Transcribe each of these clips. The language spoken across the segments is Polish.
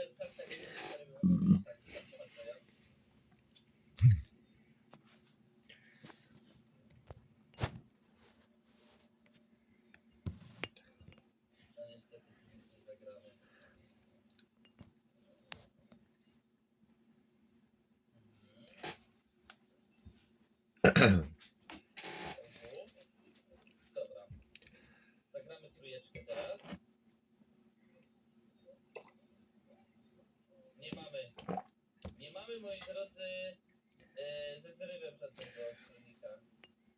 Dobra. Zagramy trójeczkę teraz. Nie mamy. Nie mamy, moi drodzy, e, ze zrywem żadnego silnika.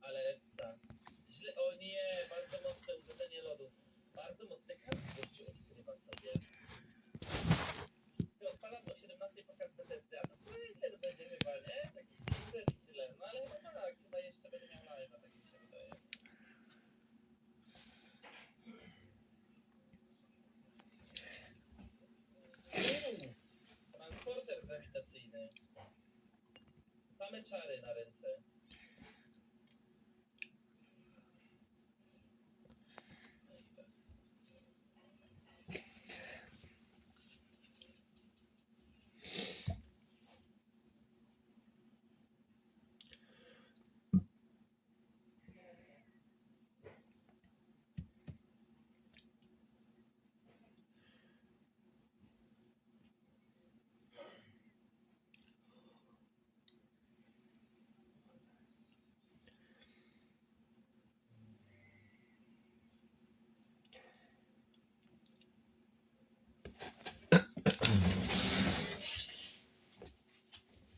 Ale Essa. Źle, o nie, bardzo mocne uderzenie lodu. Bardzo mocne karty odkrywa sobie. Ty odpalam o 17 pokaz BTT, a to to będzie chyba, nie? Jakiś tyle tyle. No ale chyba tak, chyba jeszcze będę miał live'a, tak mi się wydaje. Uuu, Transporter grawitacyjny. Same czary na ręce.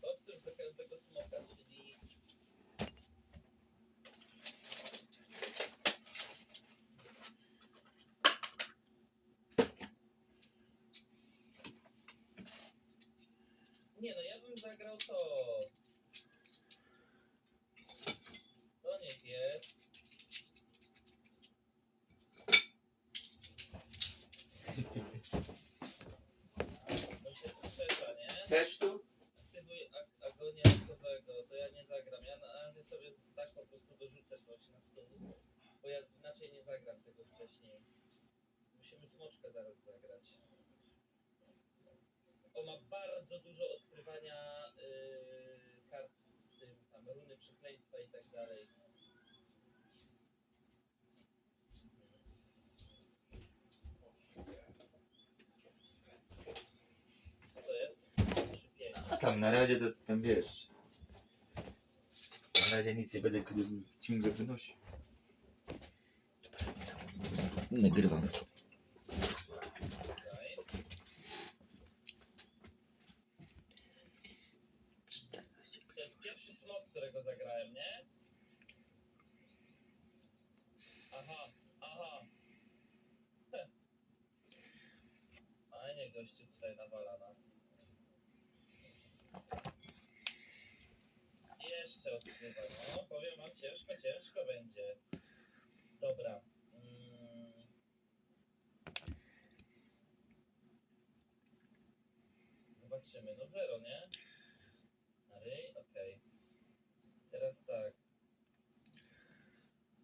Odkrył tego, tego smoka, czyli... Nie no, ja bym zagrał to. To niech jest. No się przesza, nie? Też tu? Aktywuj ag- agonię aktowego, to ja nie zagram. Ja na razie sobie tak po prostu dorzucę coś na stół, bo ja inaczej nie zagram tego wcześniej. Musimy smoczkę zaraz zagrać. On ma bardzo dużo odkrywania tam runy przekleństwa i tak dalej. Co to jest? A tam na razie to tam wiesz. Na razie nic nie będę ciągle wynosił. Nagrywam. Daj. To jest pierwszy slot, zagrałem, nie? Aha, aha. Heh. Fajnie gościu tutaj nawala nas. Jeszcze odkrywa, no powiem wam, ciężko, ciężko będzie. Dobra. Mm. Zobaczymy, no zero, nie? Na ryj, okej. Teraz tak.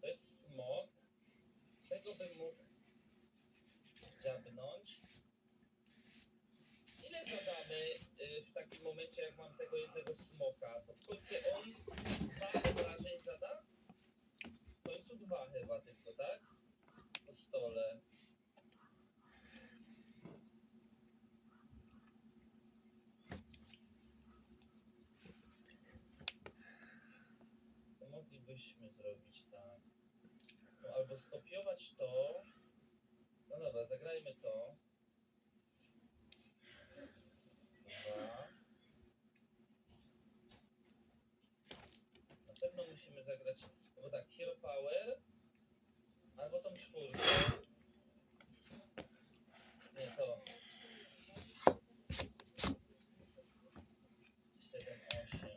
To jest smok. Tego bym mógł dziabnąć. Ile zadamy y, w takim momencie, jak mam tego jednego smoka? To w końcu on dwa obrażeń zada? W końcu dwa chyba tylko, tak? Po stole. To moglibyśmy zrobić tak. No, albo skopiować to. No dobra, zagrajmy to. Dwa. Na musimy zagrać. No bo tak, Hero Power. Albo tą czwórkę. Nie, to. 7, 8.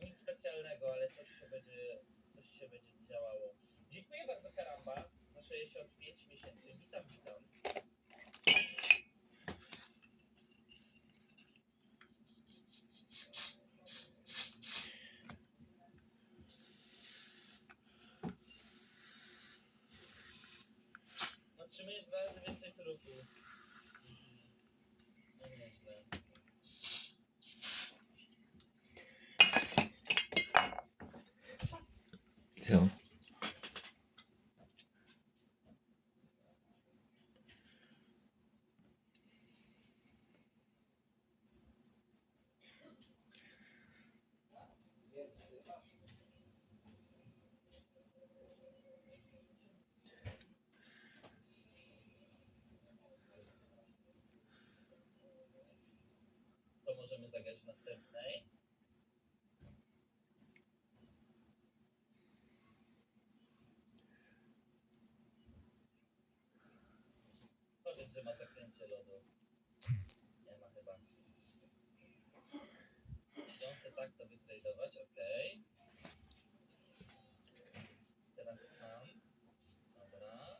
Nic specjalnego, ale coś się będzie, coś się będzie działało. Dziękuję bardzo Karamba za 65 miesięcy. Witam, witam. racją. To możemy zagrać w następnej. Że ma zaklęcie lodu. Nie ma chyba. Chcę tak to wytradować, okej. Teraz tam. Dobra.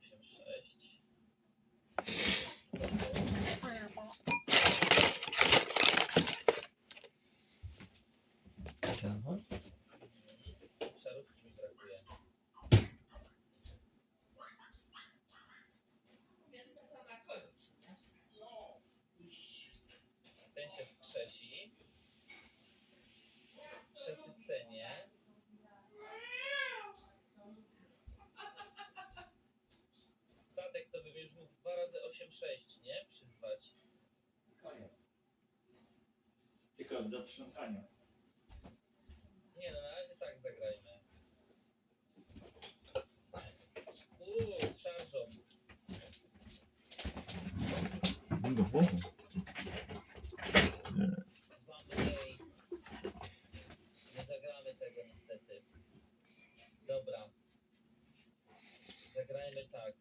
8, 6. Szarówki mi brakuje. Wskrzesi. Przesycenie. Statek to by już mógł 2 razy 8,6, nie? Przyzwać. Koniec. Tylko do sprzątania. Nie no, na razie tak zagrajmy. Uuu, z szarżą. No, Dwa mniej. Nie zagramy tego niestety. Dobra. Zagrajmy tak.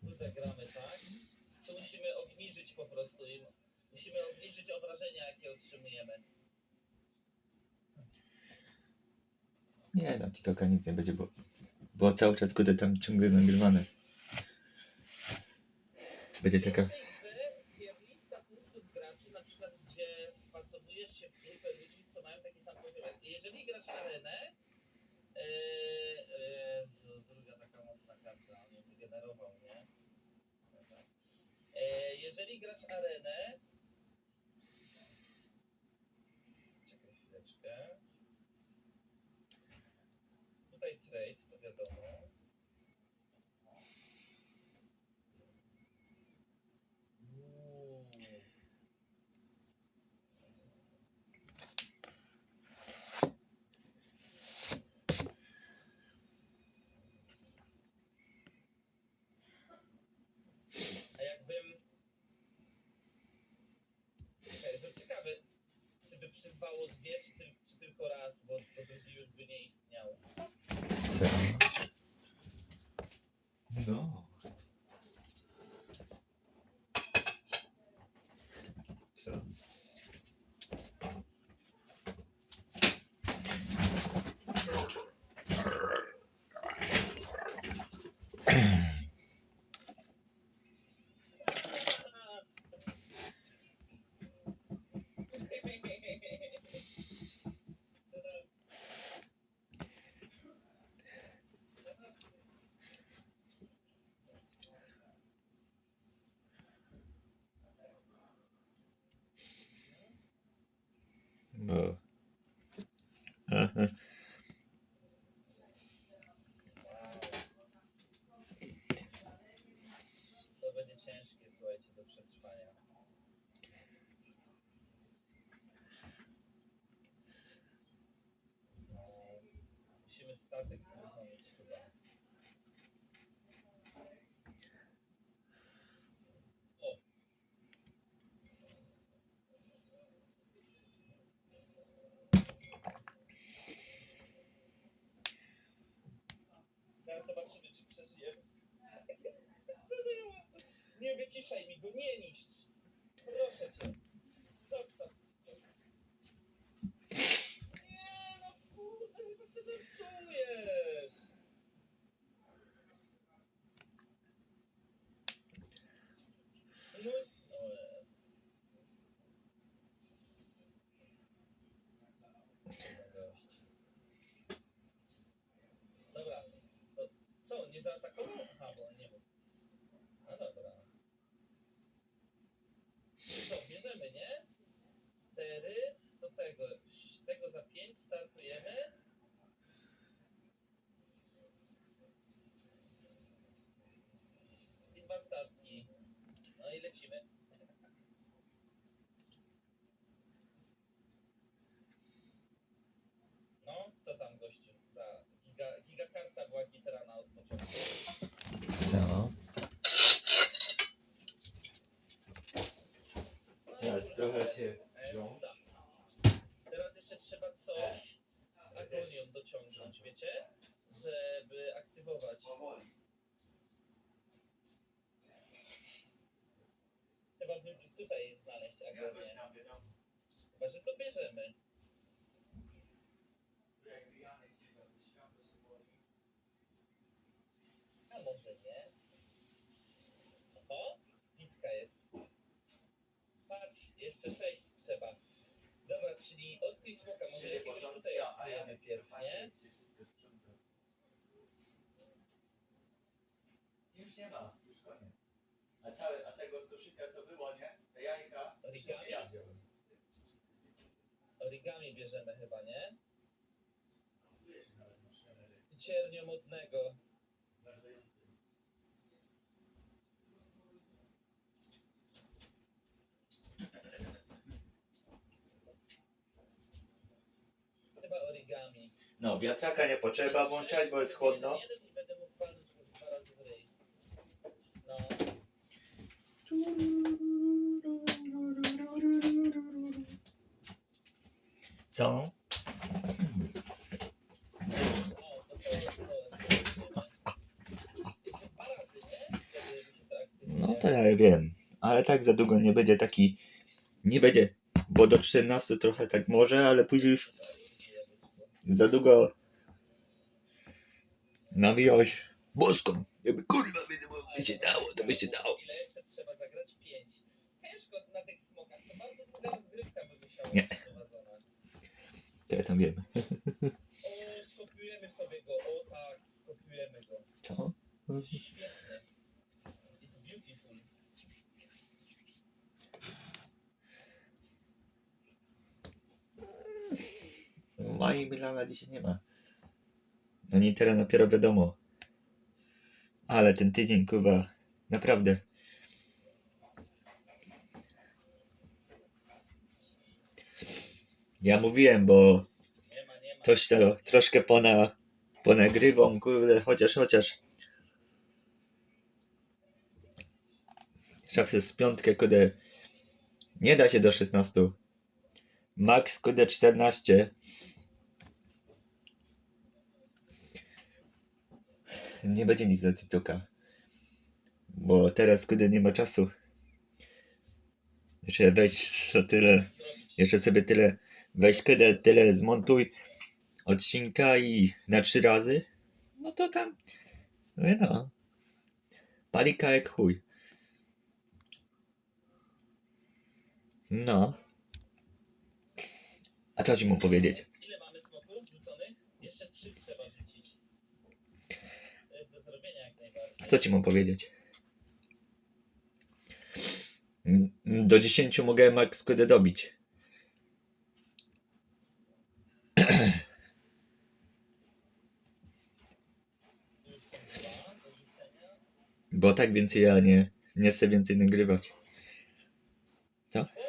Tu zagramy tak. Tu musimy obniżyć po prostu. im- Musimy obniżyć obrażenia, jakie otrzymujemy. Nie, na TikToka nic nie będzie, bo, bo cały czas kurde tam ciągle nagrywane. Będzie taka... Jest lista punktów graczy, na przykład gdzie się w grupę ludzi, co mają taki sam poziom. Jeżeli grasz arenę, yy, yy, druga taka mocna karta, ją wygenerował, nie? Dobra. Yy, jeżeli grasz arenę, czekaj chwileczkę. Tutaj trade, to wiadomo. Uuu. A jakbym... Czekaj, to ciekawe, przyzwało dwie, czy, tyl, czy tylko raz, bo, bo drugi już by nie istniał. No. Co? Bo... Aha. To będzie ciężkie, słuchajcie, do przetrwania. No, musimy statek uruchomić chyba. O! Zaraz zobaczymy, czy przeżyjemy. Wyciszaj mi go, nie niszcz. Proszę cię. i lecimy. No, co tam gościu? Ta giga, gigakarta była giterana od początku. No. Teraz trochę się wziął. Teraz jeszcze trzeba coś z Agonią dociągnąć, wiecie? Żeby aktywować. Powoli. Coś tam wiedział. Chyba, że to bierzemy. A może nie? O, bitka jest. Patrz, jeszcze sześć trzeba. Dobra, czyli odkryj smoka, może jakiegoś tutaj odkryjemy Janek pierw, fajnie nie? się wszystko sprząta. Już nie ma, już koniec. A, całe, a tego z koszyka co było, nie? Jajka, Origami? Origami bierzemy chyba, nie? Wiesz, nawet masz kamerę. Ciernio modnego. Bardzo jący. Chyba origami. No, wiatraka nie potrzeba włączać, bo jest chłodno. Jeden, jeden i będę mógł palnąć po dwa razy w ryj. No, Co? o, to to, to, Jeszcze dwa razy, nie? Wtedy mi się to aktywuje. No to ja wiem. Ale tak za długo nie będzie taki. Nie będzie. Bo do 14 trochę tak może, ale później już za długo nawijałeś boską. Jakby kurwa by, się dało, to by się dało. Nie. Ja tam wiem. O, skopiujemy sobie go, o tak, skopiujemy go. Co? Świetne. It's beautiful. Mai Milana dzisiaj nie ma. No nie teraz dopiero wiadomo. Ale ten tydzień, kurwa, naprawdę. Ja mówiłem, bo coś to troszkę pona, ponagrywam, kurde, chociaż, chociaż. Szafy z piątkę, kurde, nie da się do 16. Max, kurde, 14. Nie będzie nic do TikToka. Bo teraz, kurde, nie ma czasu. Jeszcze wejść tyle. Jeszcze sobie tyle, weź kiedy tyle zmontuj odcinka i na trzy razy, no to tam, no, no. palika jak chuj. No. A co ci mu powiedzieć? Ile mamy smoków rzuconych? Jeszcze trzy trzeba rzucić. To jest do zrobienia jak najbardziej. A co ci mu powiedzieć? Mm, Do 10 mogę max dobić. Już są dwa do rzucenia. Bo tak więcej ja nie, nie chcę więcej nagrywać. Chłopie,